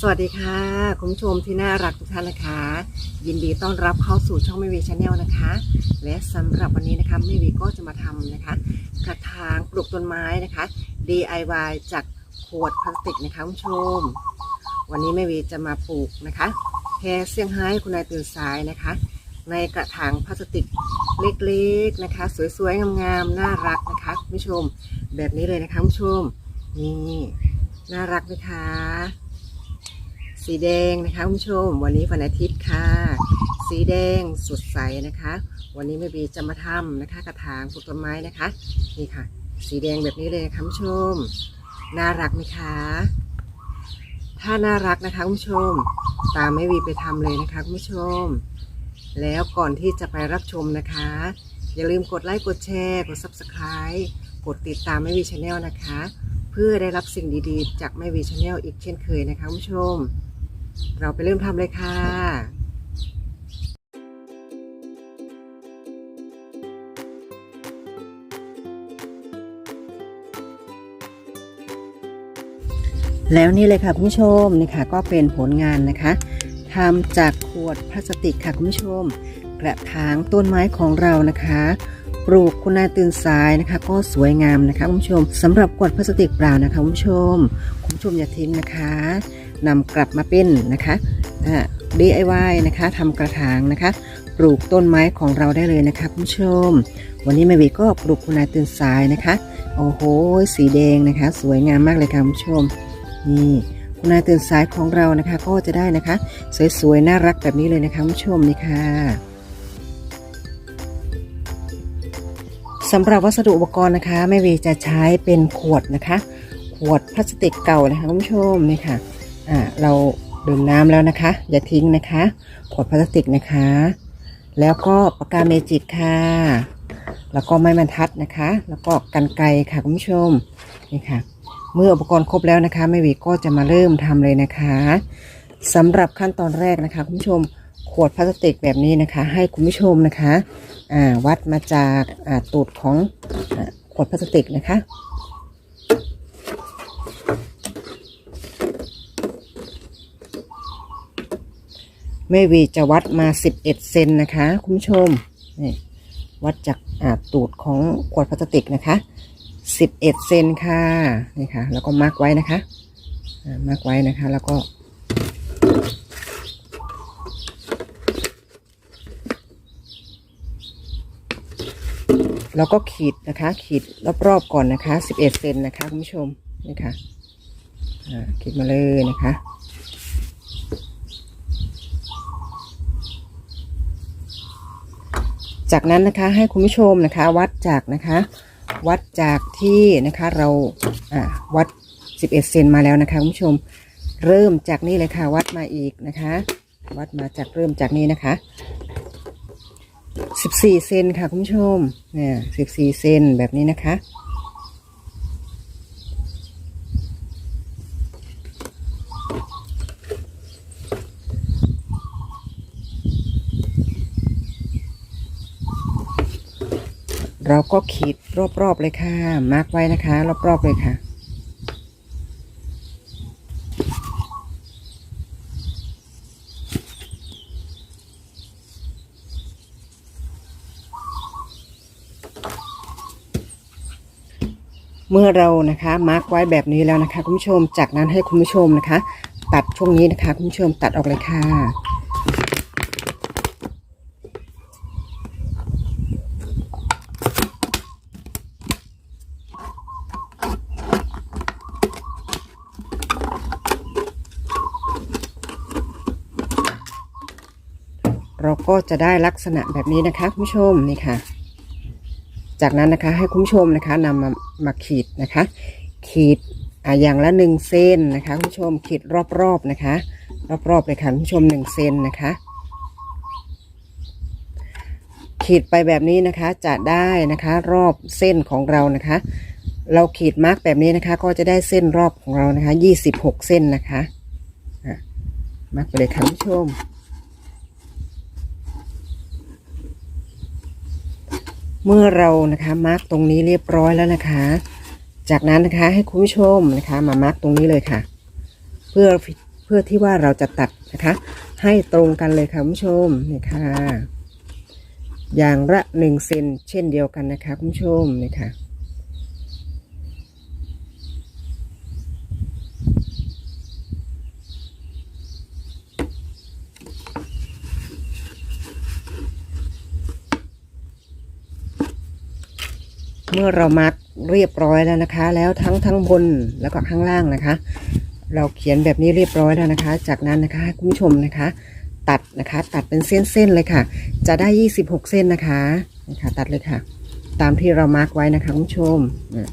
สวัสดีค่ะ คุณผู้ชมที่น่ารักทุกท่านนะคะ ยินดีต้อนรับเข้าสู่ช่องไม่วีชาแนลนะคะ และสำหรับวันนี้นะคะไม่วีก็จะมาทำนะคะ กระถางปลูกต้นไม้นะคะ DIY จากขวดพลาสติกนะคะคุณผู้ชม วันนี้แม่วีจะมาปลูกนะคะแพรเซี่ยงไฮ้คุณนายตื่นสายนะคะ ในกระถางพลาสติกเล็กๆนะคะ สวยๆงามๆน่ารักนะคะคุณผู้ชม แบบนี้เลยนะคะคุณผู้ชมนี่น่ารักไหมคะ สีแดงนะคะคุณผู้ชม วันนี้วันอาทิตย์ค่ะ สีแดงสดใสนะคะ วันนี้แม่บีจะมาทำนะคะ กระถางปลูกต้นไม้นะคะนี่ค่ะ สีแดงแบบนี้เลยนะคะคุณผู้ชม น่ารักไหมคะ ถ้าน่ารักนะคะคุณผู้ชม ตามแม่วีไปทำเลยนะคะคุณผู้ชม แล้วก่อนที่จะไปรับชมนะคะ อย่าลืมกดไลค์กดแชร์กด subscribe กดติดตามแม่วีชาแนลนะคะ เพื่อได้รับสิ่งดีๆ จากแม่วีชาแนลอีกเช่นเคยนะคะคุณผู้ชม เราไปเริ่มทำเลยค่ะ แล้วนี่เลยค่ะคุณผู้ชมนี่ค่ะก็เป็นผลงานนะคะทำจากขวดพลาสติกค่ะคุณผู้ชม กระถางต้นไม้ของเรานะคะปลูกคุณนายตื่นสายนะคะ ก็สวยงามนะคะคุณผู้ชมสำหรับขวดพลาสติกเปล่านะคะคุณผู้ชมคุณผู้ชมอย่าทิ้งนะคะ นำกลับมาเป็นนะคะ DIY นะคะทำกระถางนะคะ ปลูกต้นไม้ของเราได้เลยนะคะคุณผู้ชม วันนี้แม่วีก็ปลูกคุณนายตื่นสายนะคะ โอ้โห สีแดงนะคะ สวยงามมากเลยค่ะคุณผู้ชม นี่คุณนายตื่นสายของเรานะคะ ก็จะได้นะคะ สวยๆ น่ารักแบบนี้เลยนะคะคุณผู้ชมนี่ค่ะสำหรับวัสดุอุปกรณ์นะคะแม่วีจะใช้เป็นขวดนะคะ ขวดพลาสติกเก่านะคะคุณผู้ชมนี่ค่ะ อ่าเราดื่มน้ำแล้วนะคะ อย่าทิ้งนะคะขวดพลาสติกนะคะ แล้วก็ปากกาเมจิกค่ะ แล้วก็ไม้บรรทัดนะคะ แล้วก็กันไกค่ะคุณผู้ชมนี่ค่ะ เมื่ออุปกรณ์ครบแล้วนะคะแม่วีก็จะมาเริ่มทำเลยนะคะสำหรับขั้นตอนแรกนะคะคุณผู้ชมขวดพลาสติกแบบนี้นะคะ ให้คุณผู้ชมนะคะอ่าวัดมาจากอ่าตูดของอขวดพลาสติกนะคะ แม่วีจะวัดมา 11 เซนนะคะ คุณผู้ชมนี่วัดจากอาตูดของขวดพลาสติกนะคะ 11 เซนค่ะนี่ค่ะ แล้วก็มาร์กไว้นะคะมาร์กไว้นะคะ แล้วก็ แล้วก็ขีดนะคะ ขีดรอบๆก่อนนะคะ 11 เซนนะคะ คุณผู้ชมนี่ค่ะขีดมาเลยนะคะ จากนั้นนะคะให้คุณผู้ชมนะคะวัดจากนะคะ วัดจากที่นะคะเราวัด 11 เซนมาแล้วนะคะคุณผู้ชมเริ่มจากนี่เลยค่ะ วัดมาอีกนะคะ วัดมาจากเริ่มจากนี้นะคะ 14 เซนค่ะคุณผู้ชมเนี่ย14 เซนแบบนี้นะคะ เราก็ขีดรอบๆเลยค่ะ มาร์กไว้นะคะ รอบๆเลยค่ะ เมื่อเรานะคะมาร์กไว้แบบนี้แล้วนะคะ คุณผู้ชมจากนั้นให้คุณผู้ชมนะคะ ตัดช่วงนี้นะคะ คุณผู้ชมตัดออกเลยค่ะ ก็จะได้ลักษณะแบบนี้นะคะคุณผู้ชมนี่ค่ะ จากนั้นนะคะให้คุณผู้ชมนะคะนำมามาขีดนะคะ ขีดออย่างละหนึ่งเซนนะคะคุณผู้ชมขีดรอบๆนะคะ รอบๆเลยค่ะคุณผู้ชมหนึ่งเซนนะคะ ขีดไปแบบนี้นะคะจะได้นะคะ รอบเส้นของเรานะคะ เราขีดมาร์กแบบนี้นะคะ ก็จะได้เส้นรอบของเรานะคะยี่สิบหกเส้นนะคะอะมาร์กไปเลยค่ะคุณผู้ชม เมื่อเรานะคะมาร์กตรงนี้เรียบร้อยแล้วนะคะ จากนั้นนะคะให้คุณผู้ชมนะคะมามาร์กตรงนี้เลยค่ะ เพื่อเพื่อที่ว่าเราจะตัดนะคะ ให้ตรงกันเลยค่ะคุณผู้ชมนี่ค่ะอย่างละหนึ่งเซนเช่นเดียวกันนะคะคุณผู้ชมนี่ค่ะ เมื่อเรามัดเรียบร้อยแล้วนะคะ แล้วทั้งทั้งบนแล้วก็ข้างล่างนะคะ เราเขียนแบบนี้เรียบร้อยแล้วนะคะ จากนั้นนะคะคุณผู้ชมนะคะ ตัดนะคะ ตัดเป็นเส้นๆเลยค่ะ จะได้ 26 เส้นนะคะนะคะ ตัดเลยค่ะ ตามที่เรามาร์กไว้นะคะคุณผู้ชมอะ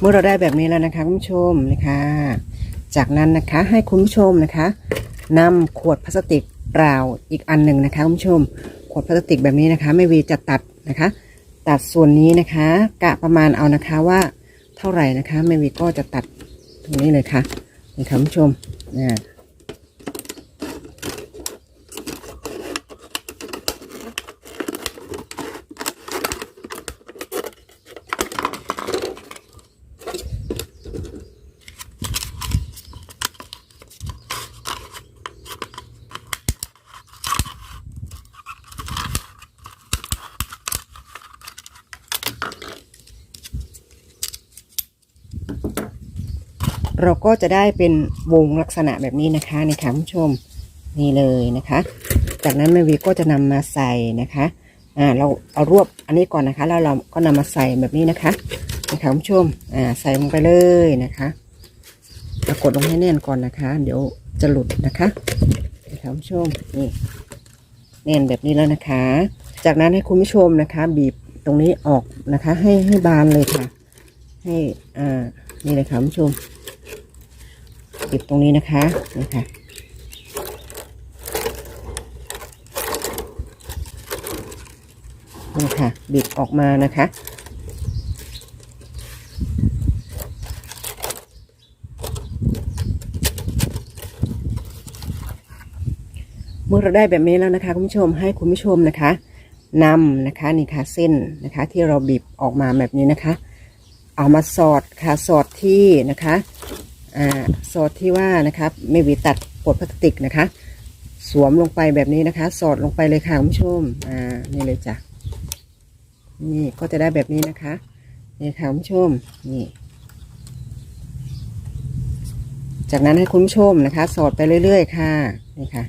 เมื่อเราได้แบบนี้แล้วนะคะคุณผู้ชมนะคะ จากนั้นนะคะให้คุณผู้ชมนะคะนำขวดพลาสติกเปล่าอีกอันหนึ่งนะคะคุณผู้ชม ขวดพลาสติกแบบนี้นะคะ ไม่วีจะตัดนะคะ ตัดส่วนนี้นะคะ กะประมาณเอานะคะว่าเท่าไหร่นะคะไม่วีก็จะตัดตรงนี้เลยค่ะนี่ค่ะคุณผู้ชมนะ เราก็จะได้เป็นวงลักษณะแบบนี้นะคะนี่ค่ะคุณผู้ชมนี่เลยนะคะ จากนั้นแม่วีก็จะนำมาใส่นะคะอ่าเราเอารวบอันนี้ก่อนนะคะ แล้วเราก็นำมาใส่แบบนี้นะคะนี่ค่ะคุณผู้ชมอ่าใส่ลงไปเลยนะคะกดลงให้แน่นก่อนนะคะ เดี๋ยวจะหลุดนะคะนี่ค่ะคุณผู้ชมนี่แน่นแบบนี้แล้วนะคะ จากนั้นให้คุณผู้ชมนะคะ บีบตรงนี้ออกนะคะ ให้ให้บานเลยค่ะ ให้อ่านี่เลยค่ะคุณผู้ชม ปิดตรงนี้นะคะนี่ค่ะนี่ค่ะบิดออกมานะคะเมื่อเราได้แบบนี้แล้วนะคะคุณผู้ชมให้คุณผู้ชมนะคะนำนะคะนี่ค่ะเส้นนะคะที่เราบีบออกมาแบบนี้นะคะ เอามาสอดค่ะสอดที่นะคะ อ่าสอดที่ว่านะครับไม่วีตัดปดพลาสติกนะคะ สวมลงไปแบบนี้นะคะ สอดลงไปเลยค่ะคุณผู้ชมอ่านี่เลยจ้ะนี่ก็จะได้แบบนี้นะคะนี่ค่ะคุณผู้ชมนี่ จากนั้นให้คุณผู้ชมนะคะ สอดไปเรื่อยๆ ค่ะนี่ค่ะ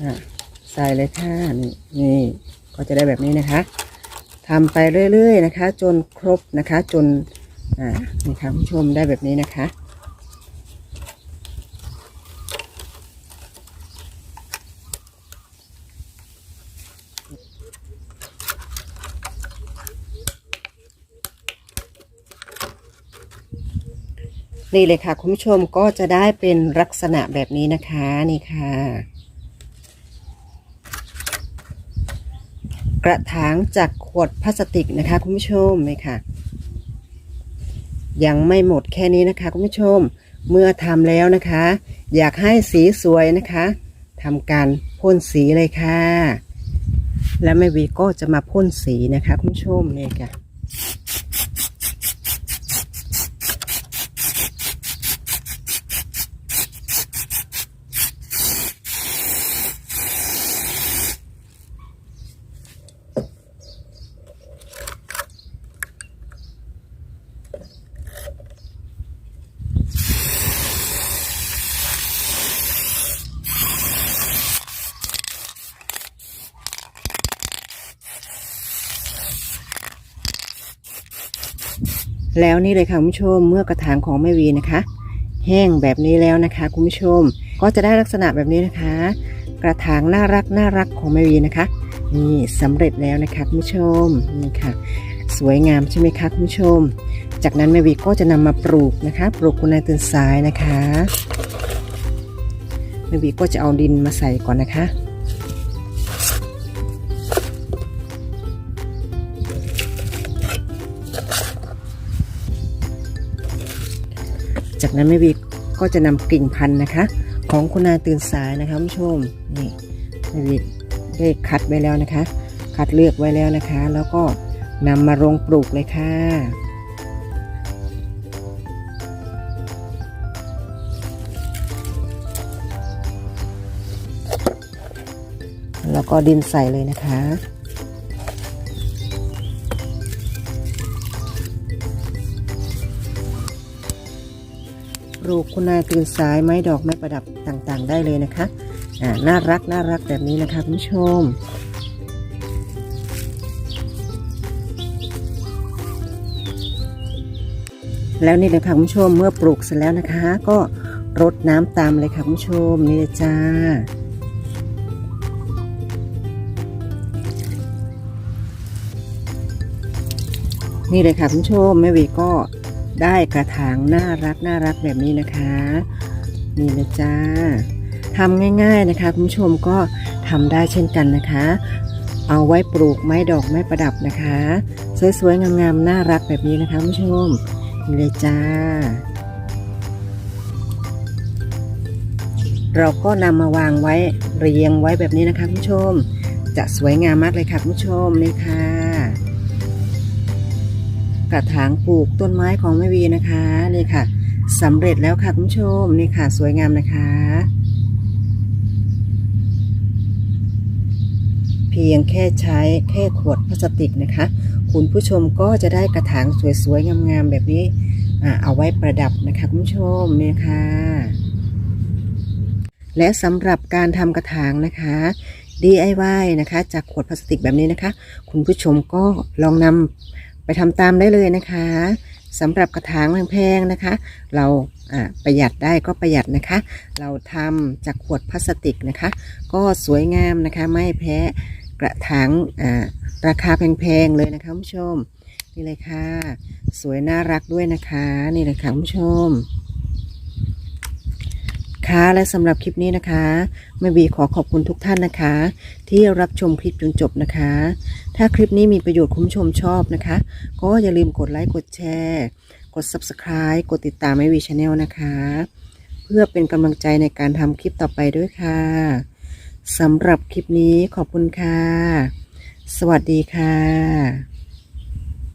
อ่าใส่เลยค่ะนี่นี่ก็จะได้แบบนี้นะคะทำไปเรื่อย ๆ นะคะ จนครบนะคะ จน อ่านี่ค่ะผู้ชมได้แบบนี้นะคะ นี่เลยค่ะ คุณผู้ชมก็จะได้เป็นลักษณะแบบนี้นะคะนี่ค่ะ กระถางจากขวดพลาสติกนะคะ คุณผู้ชมนี่ค่ะ ยังไม่หมดแค่นี้นะคะคุณผู้ชม เมื่อทำแล้วนะคะ อยากให้สีสวยนะคะทำการพ่นสีเลยค่ะ และแม่วีก็จะมาพ่นสีนะคะคุณผู้ชมนี่ค่ะ แล้วนี่เลยค่ะคุณผู้ชมเมื่อกระถางของแม่วีนะคะ แห้งแบบนี้แล้วนะคะคุณผู้ชม ก็จะได้ลักษณะแบบนี้นะคะ กระถางน่ารักน่ารักของแม่วีนะคะนี่สำเร็จแล้วนะคะคุณผู้ชมนี่ค่ะ สวยงามใช่ไหมคะคุณผู้ชม จากนั้นแม่วีก็จะนำมาปลูกนะคะ ปลูกคุณนายตื่นสายนะคะแม่วีก็จะเอาดินมาใส่ก่อนนะคะ นั้นแม่วีก็จะนำกิ่งพันธุ์นะคะ ของคุณนาตื่นสายนะคะผู้ชมนี่แม่วีได้คัดไว้แล้วนะคะ คัดเลือกไว้แล้วนะคะ แล้วก็นำมาลงปลูกเลยค่ะแล้วก็ดินใส่เลยนะคะ ลูกคุณนายตื่นสายไม้ดอกไม้ประดับต่างๆ ได้เลยนะคะอ่าน่ารักน่ารักแบบนี้นะคะคุณผู้ชมแล้วนี่เลยค่ะคุณผู้ชมเมื่อปลูกเสร็จแล้วนะคะ ก็รดน้ำตามเลยค่ะคุณผู้ชมนี่เลยจ้า นี่เลยค่ะคุณผู้ชมแม่วีก็ ได้กระถางน่ารักน่ารักแบบนี้นะคะ นี่เลยจ้าทำง่าย ๆนะคะคุณผู้ชมก็ทำได้เช่นกันนะคะ เอาไว้ปลูกไม้ดอกไม้ประดับนะคะ สวยๆงามๆน่ารักแบบนี้นะคะคุณผู้ชมนี่เลยจ้า เราก็นำมาวางไว้เรียงไว้แบบนี้นะคะคุณผู้ชม จะสวยงามมากเลยค่ะคุณผู้ชมนี่ค่ะ กระถางปลูกต้นไม้ของแม่วีนะคะนี่ค่ะสำเร็จแล้วค่ะคุณผู้ชมนี่ค่ะ สวยงามนะคะ เพียงแค่ใช้แค่ขวดพลาสติกนะคะ คุณผู้ชมก็จะได้กระถางสวยๆงามๆแบบนี้เอาไว้ประดับนะคะคุณผู้ชมนี่ค่ะ และสำหรับการทำกระถางนะคะ DIY นะคะ จากขวดพลาสติกแบบนี้นะคะ คุณผู้ชมก็ลองนำ ไปทำตามได้เลยนะคะสำหรับกระถางแพงๆนะคะ เราประหยัดได้ก็ประหยัดนะคะ เราทำจากขวดพลาสติกนะคะ ก็สวยงามนะคะไม่แพ้กระถางราคาแพงๆเลยนะคะคุณผู้ชมนี่เลยค่ะ สวยน่ารักด้วยนะคะ นี่เลยค่ะคุณผู้ชม ค่ะและสำหรับคลิปนี้นะคะแม่บีขอขอบคุณทุกท่านนะคะ ที่รับชมคลิปจนจบนะคะ ถ้าคลิปนี้มีประโยชน์คุณผู้ชมชอบนะคะ ก็อย่าลืมกดไลค์กดแชร์ กด Subscribe กดติดตามแม่วีชาแนลนะคะ เพื่อเป็นกำลังใจในการทำคลิปต่อไปด้วยค่ะสำหรับคลิปนี้ขอบคุณค่ะ สวัสดีค่ะ